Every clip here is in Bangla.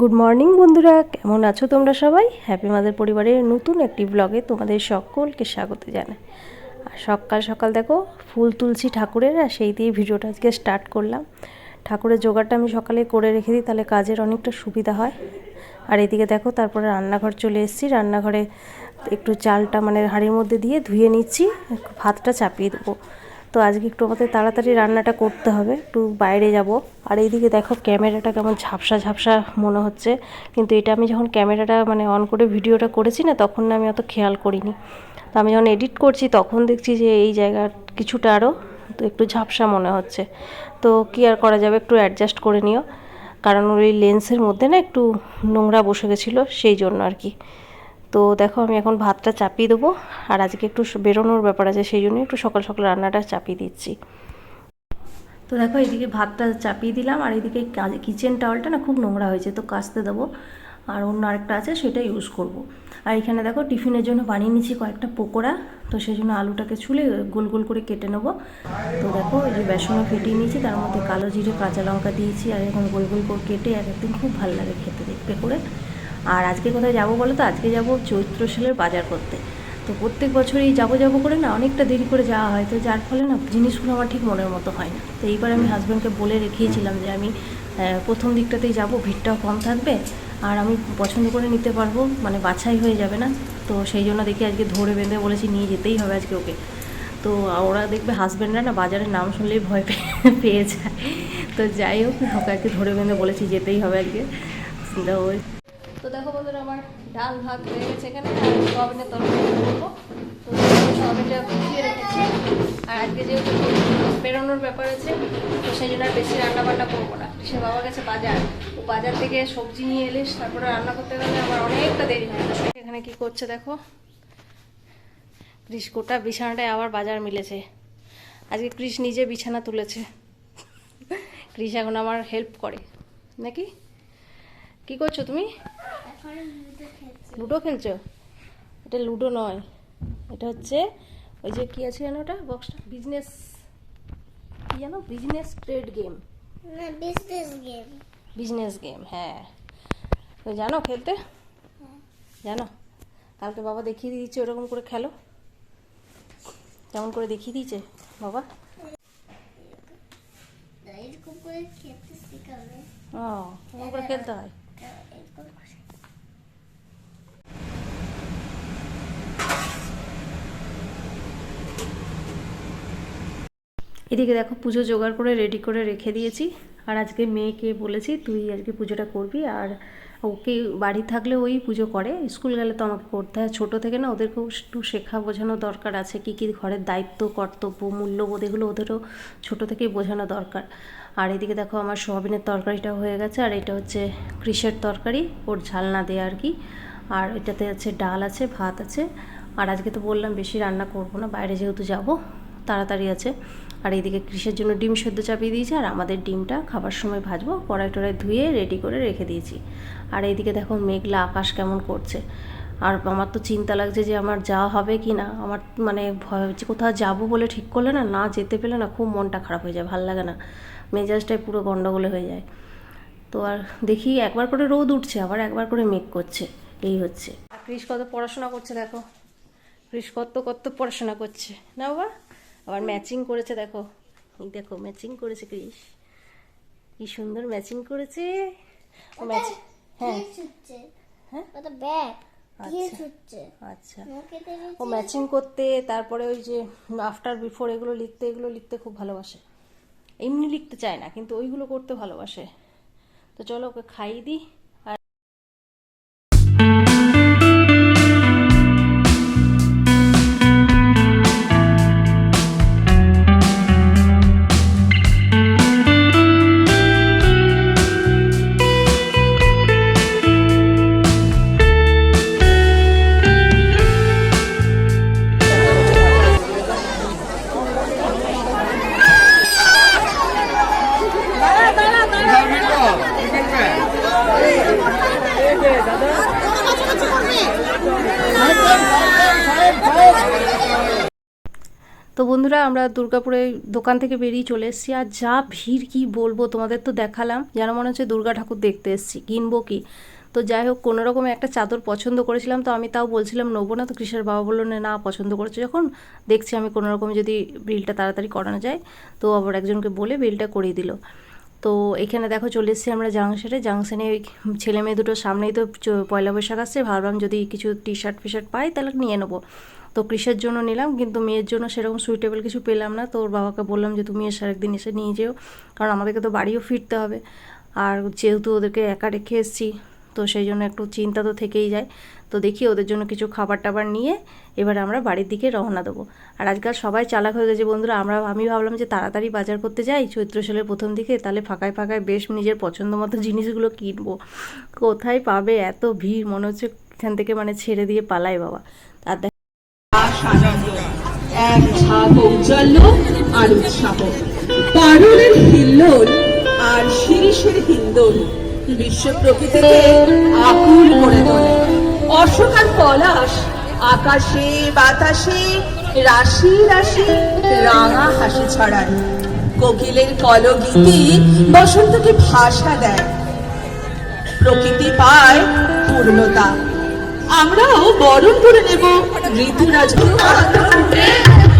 গুড মর্নিং বন্ধুরা। কেমন আছো তোমরা সবাই? হ্যাপি মাদের পরিবারের নতুন একটি ব্লগে তোমাদের সকলকে স্বাগত জানাই। আর সকাল সকাল দেখো, ফুল তুলছি ঠাকুরের, আর সেই দিয়ে ভিডিওটা আজকে স্টার্ট করলাম। ঠাকুরের জোগাড়টা আমি সকালে করে রেখে দিই, তাহলে কাজের অনেকটা সুবিধা হয়। আর এদিকে দেখো, তারপরে রান্নাঘর চলে এসেছি। রান্নাঘরে একটু চালটা মানে হাঁড়ির মধ্যে দিয়ে ধুয়ে নিচ্ছি, ভাতটা চাপিয়ে দেবো। তো আজকে একটু আমাদের তাড়াতাড়ি রান্নাটা করতে হবে, একটু বাইরে যাব। আর এইদিকে দেখো ক্যামেরাটা কেমন ঝাপসা ঝাপসা মনে হচ্ছে, কিন্তু এটা আমি যখন ক্যামেরাটা মানে অন করে ভিডিওটা করেছি না, তখন না আমি অত খেয়াল করিনি। তো আমি যখন এডিট করছি, তখন দেখছি যে এই জায়গার কিছুটা আরও তো একটু ঝাপসা মনে হচ্ছে। তো কী আর করা যাবে, একটু অ্যাডজাস্ট করে নিও। কারণ ওই লেন্সের মধ্যে না একটু নোংরা বসে গেছিল, সেই জন্য আর কি। তো দেখো আমি এখন ভাতটা চাপিয়ে দেবো, আর আজকে একটু বেরোনোর ব্যাপার আছে, সেই জন্য একটু সকাল সকাল রান্নাটা চাপিয়ে দিচ্ছি। তো দেখো এইদিকে ভাতটা চাপিয়ে দিলাম, আর এইদিকে কিচেন টাওয়ালটা না খুব নোংরা হয়েছে, তো কাচতে দেবো। আর অন্য আরেকটা আছে, সেটা ইউজ করব। আর এখানে দেখো টিফিনের জন্য বানিয়ে নিচ্ছি কয়েকটা পকোড়া, তো সেই জন্য আলুটাকে ছুলে গোল গোল করে কেটে নেব। তো দেখো এই যে বেসনও ফেটিয়ে নিয়েছি, তার মধ্যে কালো জিরে, কাঁচা লঙ্কা দিয়েছি, আর এখন গোল গোল করে কেটে এক একদিন খুব ভালো লাগে খেতে, দেখতে করে। আর আজকে কোথায় যাব বলো তো? আজকে যাব চৈত্র সেলের বাজার করতে। তো প্রত্যেক বছরই যাব যাব করে না অনেকটা দেরি করে যাওয়া হয়। তো যার ফলে না জিনিসগুলো আমার ঠিক মনের মতো হয় না। তো এইবার আমি হাজব্যান্ডকে বলে রেখেছিলাম যে আমি প্রথম দিকটাতেই যাব, ভিড়টাও কম থাকবে আর আমি পছন্দ করে নিতে পারব মানে বাছাই হয়ে যাবে না। তো সেই জন্য দেখি আজকে ধরে বেঁধে বলেছি নিয়ে যেতেই হবে আজকে ওকে। তো ওরা দেখবে হাজব্যান্ডরা না বাজারের নাম শুনলেই ভয় পেয়ে পেয়ে যায়। তো যাই হোক, ওকে আজকে ধরে বেঁধে বলেছি যেতেই হবে আজকে। তো তো দেখো বন্ধুরা, আমার ডাল ভাত হয়ে গেছে এখানে, আর সোয়াবিনের তরকারি করব তো সোয়াবিনটা ভিজিয়ে রেখেছি। আর আজকে যেহেতু বেরোনোর ব্যাপার আছে, তো সেই জন্য আর বেশি রান্না বান্না করব না। সে বাবা গেছে বাজার। ও বাজার থেকে সবজি নিয়ে এলে তারপরে রান্না করতে গেলে আমার অনেকটা দেরি হয়ে। এখানে কি করছে দেখো? ক্রিস গোটা বিছানাটায় আবার বাজার মিলেছে। আজকে ক্রিস নিজে বিছানা তুলেছে। ক্রিস এখন আমার হেল্প করে। নাকি? কি করছ তুমি? লুডো খেলছো? এটা লুডো নয়। এটা হচ্ছে ওই যে কি আছে জানো ওটা? বক্সটা বিজনেস কি জানো? Business trade game business game business game হ্যাঁ। তো জানো খেলতে? জানো? কালকে বাবা দেখিয়ে দিয়েছে ওরকম করে খেলো। কেমন করে দেখিয়ে দিয়েছে বাবা? ও কেমন করে খেলতে হয় এরকম করে এদিকে দেখো পুজো জোগাড় করে রেডি করে রেখে দিয়েছি। আর আজকে মেয়েকে বলেছি, তুই আজকে পুজোটা করবি আর ওকে বাড়ি থাকলে ওই পুজো করে। স্কুল গেলে তো আমাকে করতে হয়। ছোটো থেকে না ওদেরকেও একটু শেখা বোঝানো দরকার আছে। কী কী ঘরের দায়িত্ব, কর্তব্য, মূল্যবোধ এগুলো ওদেরও ছোটো থেকেই বোঝানো দরকার। আর এদিকে দেখো আমার সোয়াবিনের তরকারিটা হয়ে গেছে। আর এটা হচ্ছে কৃষের তরকারি, ওর ঝাল না দেওয়া আর কি। আর এটাতে আছে ডাল আছে, ভাত আছে। আর আজকে তো বললাম বেশি রান্না করব না, বাইরে যেহেতু যাব, তাড়াতাড়ি আছে। আর এইদিকে কৃষের জন্য ডিম সেদ্ধ চাপিয়ে দিয়েছি, আর আমাদের ডিমটা খাবার সময় ভাজবো, কড়াই টড়াই ধুয়ে রেডি করে রেখে দিয়েছি। আর এইদিকে দেখো মেঘলা আকাশ কেমন করছে। আর আমার তো চিন্তা লাগছে যে আমার যাওয়া হবে কি না। আমার মানে ভয় হচ্ছে কোথাও যাব বলে ঠিক করলে না না যেতে পেলে না খুব মনটা খারাপ হয়ে যায়, ভালো লাগে না। মেজাজটাই পুরো গন্ডগোলে হয়ে যায়। তো আর দেখি একবার করে রোদ উঠছে, আবার একবার করে মেঘ করছে। এই হচ্ছে। আর কৃষ কত পড়াশোনা করছে দেখো। কৃষ কত কত পড়াশোনা করছে। না বাবা? আবার ম্যাচিং করেছে দেখো। এই দেখো ম্যাচিং করেছে কৃষ কি সুন্দর ম্যাচিং করেছে। ও ম্যাচিং হ্যাঁ। হ্যাঁ? ব্যাগ আচ্ছা। আচ্ছা। ও ম্যাচিং করতে তারপরে ওই যে আফটার বিফোর এগুলো লিখতে এগুলো লিখতে খুব ভালোবাসে। এমনি লিখতে চায় না কিন্তু ওইগুলো করতে ভালোবাসে। তো চলো ওকে খাইয়ে দিই। বন্ধুরা, আমরা দুর্গাপুরে দোকান থেকে বেরিয়ে চলে এসেছি। আর যা ভিড়, কি বলব, তোমাদের তো দেখালাম। যেন মনে হচ্ছে দুর্গা ঠাকুর দেখতে এসেছি। কিনবো কি? তো যাই হোক, কোনো রকম একটা চাদর পছন্দ করেছিলাম। তো আমি তাও বলছিলাম, নেব না? তো কৃষার বাবা বলল, না পছন্দ করেছে। যখন দেখছি আমি কোনো রকম যদি বিলটা তাড়াতাড়ি করানো যায়, তো আবার একজনকে বলে বিলটা করিয়ে দিল। তো এখানে দেখো, চলে এসেছি আমরা জাংশনে। জাংশনে ওই ছেলে মেয়ে দুটো সামনেই তো পয়লা বৈশাখ আসছে। ভাবলাম যদি কিছু টি শার্ট ফি শার্ট পাই, তাহলে নিয়ে নেব। তো কৃষের জন্য নিলাম, কিন্তু মেয়ের জন্য সেরকম সুইটেবল কিছু পেলাম না। তো ওর বাবাকে বললাম যে, তুমি এসে একদিন এসে নিয়ে যেও, কারণ আমাদেরকে তো বাড়িও ফিরতে হবে। আর যেহেতু ওদেরকে একা রেখে এসেছি, তো সেই জন্য একটু চিন্তা তো থেকেই যায়। তো দেখি ওদের জন্য কিছু খাবার টাবার নিয়ে এবারে আমরা বাড়ির দিকে রওনা দেবো। আর আজকাল সবাই চালাক হয়ে গেছে বন্ধুরা। আমরা, আমি ভাবলাম যে, তাড়াতাড়ি বাজার করতে যাই চৈত্র সেলের প্রথম দিকে, তাহলে ফাঁকায় ফাঁকায় বেশ নিজের পছন্দ মতো জিনিসগুলো কিনবো। কোথায় পাবে এত ভিড়, মনে হচ্ছে এখান থেকে মানে ছেড়ে দিয়ে পালাই বাবা। আর ঝাঁক ঔজ্জ্বল্য আর উৎসাহ। পারুলের হিল্লোল আর শিরিষের হিন্দোল বিশ্ব আকুল করে তোলে। অশোক আর পলাশ আকাশে, বাতাসে, রাশি রাশি রাঙা হাসি ছড়ায়। কোকিলের কলগীতি বসন্তকে ভাষা দেয়। প্রকৃতি পায় পূর্ণতা। আমরাও বরণ করে নেব ঋতুরাজ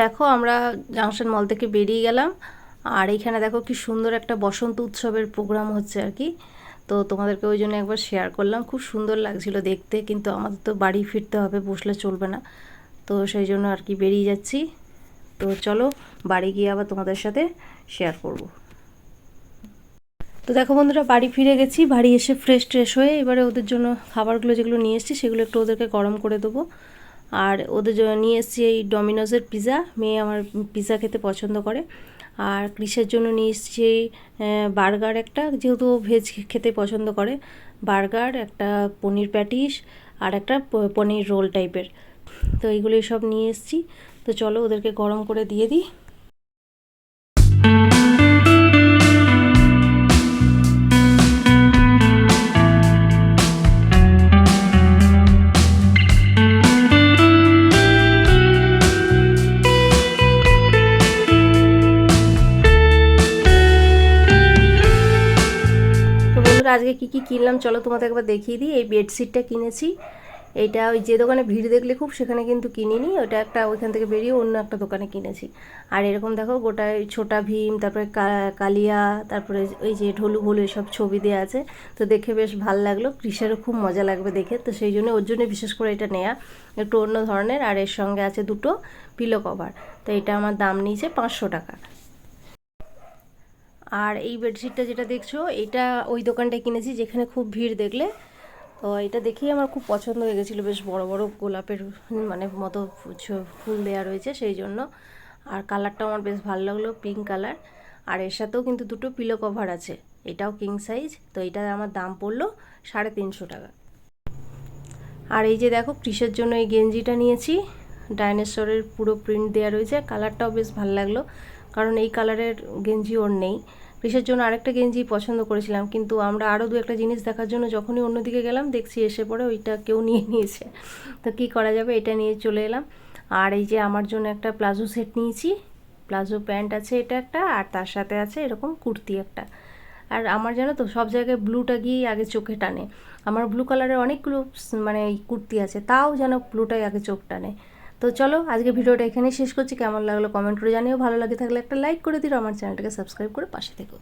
দেখো আমরা জাংশন মল থেকে বেরিয়ে গেলাম। আর এইখানে দেখো কি সুন্দর একটা বসন্ত উৎসবের প্রোগ্রাম হচ্ছে আর কি। তো তোমাদেরকে ওই জন্য একবার শেয়ার করলাম। খুব সুন্দর লাগছিল দেখতে, কিন্তু আমাদের তো বাড়ি ফিরতে হবে, বসলে চলবে না। তো সেই জন্য আর কি বেরিয়ে যাচ্ছি। তো চলো বাড়ি গিয়ে আবার তোমাদের সাথে শেয়ার করব। তো দেখো বন্ধুরা, বাড়ি ফিরে গেছি। বাড়ি এসে ফ্রেশ ট্রেশ হয়ে এবারে ওদের জন্য খাবারগুলো যেগুলো নিয়ে এসেছি, সেগুলো একটু ওদেরকে গরম করে দেবো। আর ওদের জন্য নিয়ে এসেছি এই ডমিনোজের পিৎজা মেয়ে আমার পিৎজা খেতে পছন্দ করে। আর কৃষের জন্য নিয়ে এসেছি বার্গার একটা, যেহেতু ভেজ খেতে পছন্দ করে। বার্গার, একটা পনির প্যাটিস আর একটা পনির রোল টাইপের। তো এইগুলো সব নিয়ে এসেছি। তো চলো ওদেরকে গরম করে দিয়ে দিই। আজকে কি কি কিনলাম, চলো তোমাদের একবার দেখিয়ে দিই। এই বেডশিটটা কিনেছি। এইটা ওই যে দোকানে ভিড় দেখলে খুব, সেখানে কিন্তু কিনিনি। ওটা একটা ওইখান থেকে বেরিয়ে অন্য একটা দোকানে কিনেছি। আর এরকম দেখো গোটায় ছোটা ভীম, তারপরে কালিয়া, তারপরে ওই যে ঢোলু ভোলু এসব ছবি দেওয়া আছে। তো দেখে বেশ ভালো লাগল। কৃষারও খুব মজা লাগবে দেখে। তো সেই জন্য ওর জন্য বিশেষ করে এটা নেয়া। একটু অন্য ধরনের। আর এর সঙ্গে আছে দুটো পিলো কভার তো এটা আমার দাম নিয়েছে পাঁচশো টাকা। আর এই বেডশিটটা যেটা দেখছ, এটা ওই দোকানটায় কিনেছি যেখানে খুব ভিড় দেখলে। তো এটা দেখেই আমার খুব পছন্দ হয়ে গেছিল, বেশ বড় বড় গোলাপের মানে মতো ফুল দেওয়া রয়েছে সেই জন্য। আর কালারটাও আমার বেশ ভালো লাগল, পিঙ্ক কালার। আর এর সাথেও কিন্তু দুটো পিলো কভার আছে, এটাও কিং সাইজ তো এটা আমার দাম পড়ল সাড়ে তিনশো টাকা। আর এই যে দেখো, কৃষের জন্য এই গেঞ্জিটা নিয়েছি। ডাইনোসরের পুরো প্রিন্ট দেওয়া রয়েছে কালারটাও বেশ ভালো লাগল। কারণ এই কালারের গেঞ্জি ওর নেই। কৃষের জন্য আরেকটা গেঞ্জি পছন্দ করেছিলাম, কিন্তু আমরা আরও দু একটা জিনিস দেখার জন্য যখনই অন্যদিকে গেলাম, দেখছি এসে পরে ওইটা কেউ নিয়ে নিয়েছে। তো কি করা যাবে এটা নিয়ে চলে এলাম। আর এই যে আমার জন্য একটা প্লাজো সেট নিয়েছি, প্লাজো প্যান্ট আছে এটা একটা, আর তার সাথে আছে এরকম কুর্তি একটা। আর আমার জানো তো, সব জায়গায় ব্লুটা গিয়েই আগে চোখে টানে। আমার ব্লু কালারের অনেকগুলো মানে কুর্তি আছে, তাও যেন ব্লুটাই আগে চোখ টানে। তো চলো, আজকে ভিডিওটা এখানেই শেষ করছি। কেমন লাগল কমেন্ট করে জানিও। ভালো লাগে থাকলে একটা লাইক করে দিও আমার চ্যানেলটাকে সাবস্ক্রাইব করে পাশে থেকো।